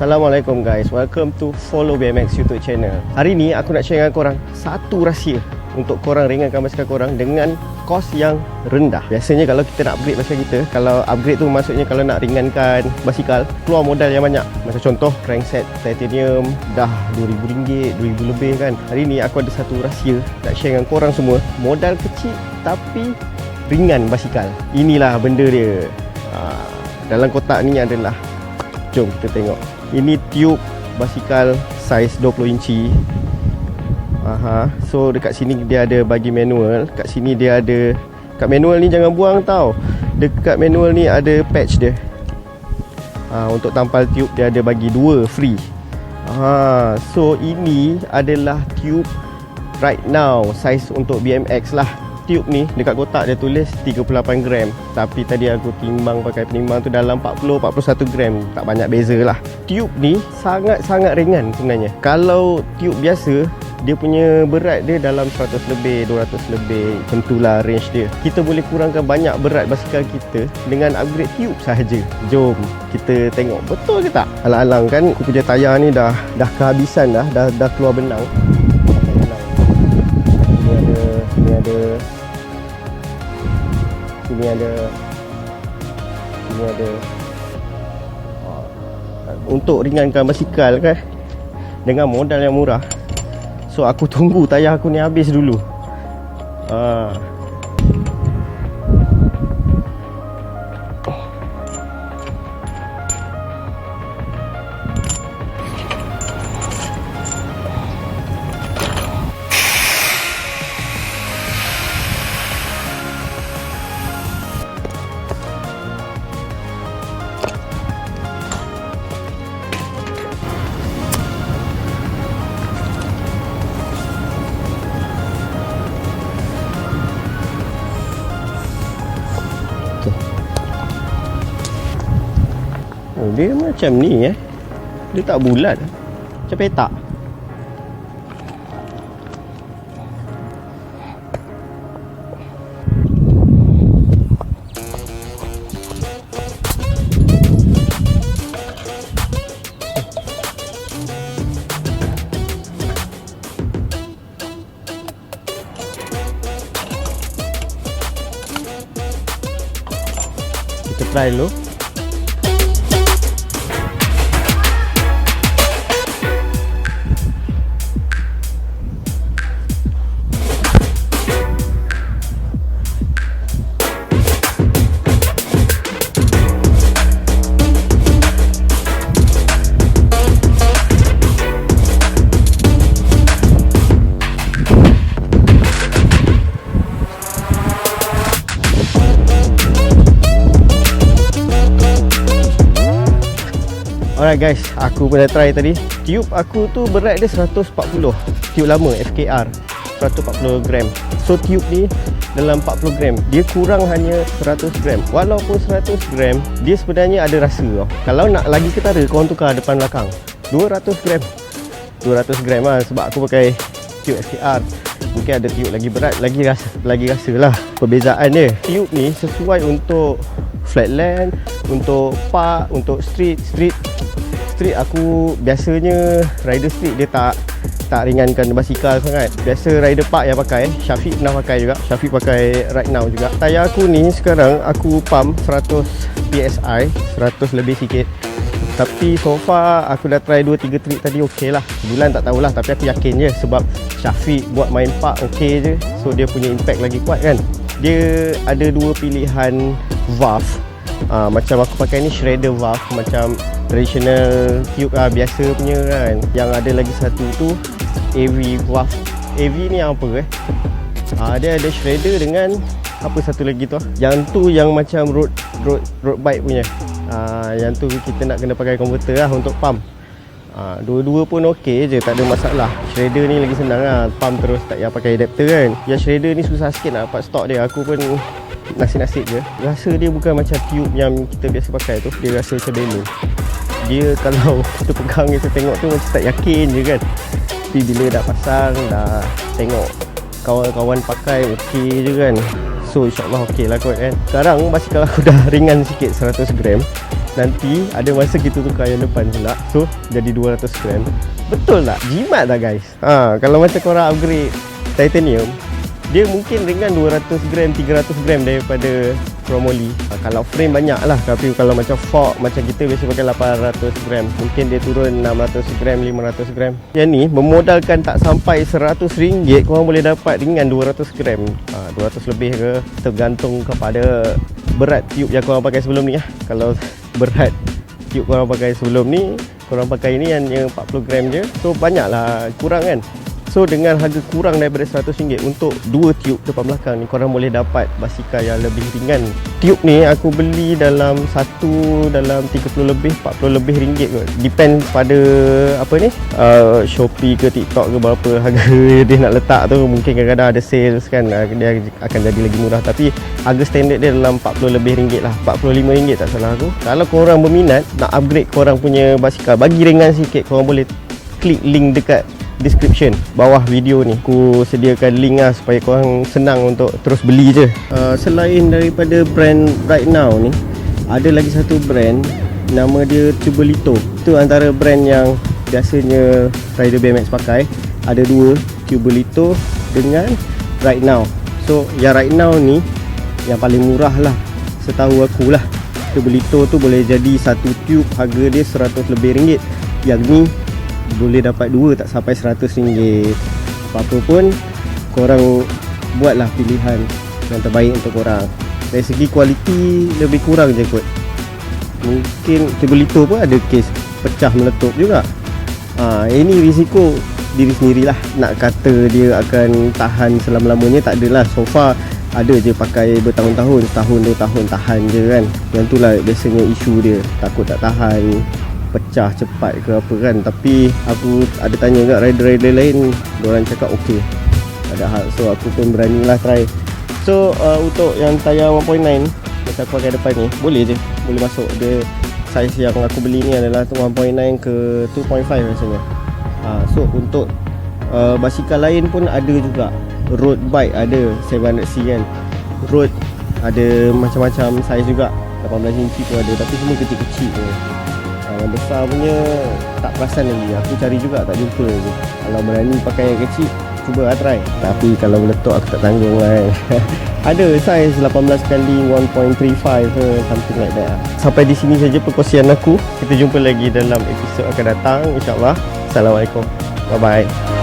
Assalamualaikum guys. Welcome to Follow BMX YouTube channel. Hari ni aku nak share dengan korang Satu rahsia Untuk korang ringankan basikal korang Dengan kos yang rendah. Biasanya kalau kita nak upgrade basikal kita Kalau upgrade tu maksudnya Kalau nak ringankan basikal Keluar modal yang banyak. Macam contoh Crankset titanium Dah RM2,000 RM2,000 lebih kan? Hari ni aku ada satu rahsia Nak share dengan korang semua. Modal kecil Tapi Ringan basikal. Inilah benda dia. Ha, Dalam kotak ni adalah Jom kita tengok. Ini tube basikal saiz 20 inci. Aha. So dekat sini dia ada bagi manual. Kat sini dia ada Kat manual ni jangan buang tau. Dekat manual ni ada patch dia. Ha, Untuk tampal tube dia ada bagi dua free. Ha, So ini adalah tube right now Saiz untuk BMX lah tube ni dekat kotak dia tulis 38 gram. Tapi tadi aku timbang pakai penimbang tu dalam 40 41 gram. Tak banyak beza lah. Tube ni sangat-sangat ringan sebenarnya. Kalau tube biasa dia punya berat dia dalam 100 lebih 200 lebih tentulah range dia. Kita boleh kurangkan banyak berat basikal kita dengan upgrade tube sahaja. Jom kita tengok betul ke tak? Alang-alang kan punya tayar ni dah dah kehabisan dah dah, dah keluar benang. Ini ada Ini ada sini ada. Sini ada. Untuk ringankan basikal kan dengan modal yang murah. So aku tunggu tayar aku ni habis dulu. Ha. Oh, dia macam ni eh. Dia tak bulat. Macam petak. Kita try dulu. Alright guys, aku pun dah try tadi. Tube aku tu berat dia 140 Tube lama FKR 140 gram. So tube ni dalam 40 gram. Dia kurang hanya 100 gram. Walaupun 100 gram Dia sebenarnya ada rasa tau. Kalau nak lagi ketara korang tukar depan belakang. 200 gram. 200 gram lah sebab aku pakai tube FKR Mungkin ada tube lagi berat Lagi rasa lagi rasa lah Perbezaan dia. Tube ni sesuai untuk flatland Untuk park Untuk street. Street Street aku Biasanya Rider street dia tak Tak ringankan basikal sangat. Biasa rider park yang pakai Syafiq pernah pakai juga. Syafiq pakai right now juga. Tayar aku ni sekarang Aku pump 100 PSI 100 lebih sikit. Tapi so far aku dah try 2-3 trip tadi okey lah. Bulan tak tahulah tapi aku yakin je Sebab Syafiq buat main park okey je. So dia punya impact lagi kuat kan. Dia ada dua pilihan valve. Uh, Macam aku pakai ni shredder valve Macam traditional tube lah biasa punya kan. Yang ada lagi satu tu AV valve AV ni apa eh? Uh, Dia ada shredder dengan Apa satu lagi tu Yang tu yang macam road road road bike punya. Uh, yang tu kita nak kena pakai converter lah untuk pump. Uh, dua-dua pun okey je tak ada masalah. Shredder ni lagi senang lah pump terus tak payah pakai adapter kan. Yang shredder ni susah sikit nak dapat stok dia. Aku pun nasib-nasib je. Rasa dia bukan macam tube yang kita biasa pakai tu. Dia rasa macam balloon dia kalau kita pegang kita tengok tu macam tak yakin je kan. Tapi bila dah pasang dah tengok kawan-kawan pakai okey je kan. So insyaAllah okey lah kot kan. Sekarang basikal aku dah ringan sikit 100 gram nanti ada masa kita tukar yang depan pula. So jadi 200 gram. Betul tak? Jimat tak guys. Ha, kalau macam korang upgrade titanium dia mungkin dengan 200 gram 300 gram daripada chromoly ha, kalau frame banyak lah tapi kalau macam fork macam kita biasa pakai 800 gram. Mungkin dia turun 600 gram 500 gram. Yang ni memodalkan tak sampai 100 ringgit korang boleh dapat dengan 200 gram. Ha, 200 lebih ke tergantung kepada berat tube yang korang pakai sebelum ni lah. Kalau berat tube korang pakai sebelum ni korang pakai ni yang 40 gram je so banyak lah kurang kan So dengan harga kurang daripada RM100 untuk dua tube depan belakang ni korang boleh dapat basikal yang lebih ringan. Tube ni aku beli dalam satu dalam 30 lebih 40 lebih ringgit kot. Depends pada apa ni? Uh, Shopee ke TikTok ke berapa harga dia nak letak tu. Mungkin kadang-kadang ada sales kan uh, dia akan jadi lagi murah tapi harga standard dia dalam 40 lebih ringgit lah. 45 ringgit tak salah aku. Kalau korang berminat nak upgrade korang punya basikal bagi ringan sikit korang boleh klik link dekat description bawah video ni. Aku sediakan link lah supaya korang senang untuk terus beli je. Uh, selain daripada brand right now ni ada lagi satu brand nama dia Tubelito itu antara brand yang biasanya rider BMX pakai. Ada dua Tubelito dengan right now. So yang right now ni yang paling murah lah. Setahu aku lah Tubelito tu boleh jadi satu tube harga dia 100 lebih ringgit. Yang ni boleh dapat dua tak sampai 100 ringgit. Apa-apa pun korang buatlah pilihan yang terbaik untuk korang. Dari segi kualiti lebih kurang je kot. Mungkin Tibulito pun ada kes pecah meletup juga. Ha, ini risiko diri sendirilah. Nak kata dia akan tahan selama-lamanya tak adalah. So far ada je pakai bertahun-tahun setahun dua tahun tahan je kan. Yang tu lah biasanya isu dia. Takut tak tahan pecah cepat ke apa kan. Tapi aku ada tanya kat rider-rider lain orang cakap okey. Ada hal so aku pun beranilah try. So uh, untuk yang tayar 1.9 macam aku pakai depan ni boleh je. Boleh masuk. Dia size yang aku beli ni adalah 1.9 ke 2.5 rasanya uh, so untuk uh, basikal lain pun ada juga. Road bike ada 700C kan. Road ada macam-macam size juga. 18 inci pun ada tapi semua kecil-kecil besar punya tak perasan lagi. Aku cari juga tak jumpa lagi kalau berani pakai yang kecil cuba lah try. Tapi kalau meletup aku tak tanggung kan ada saiz 18 kali 1.35 ke something like that sampai di sini saja perkongsian aku. Kita jumpa lagi dalam episod akan datang insyaAllah. Assalamualaikum. Bye bye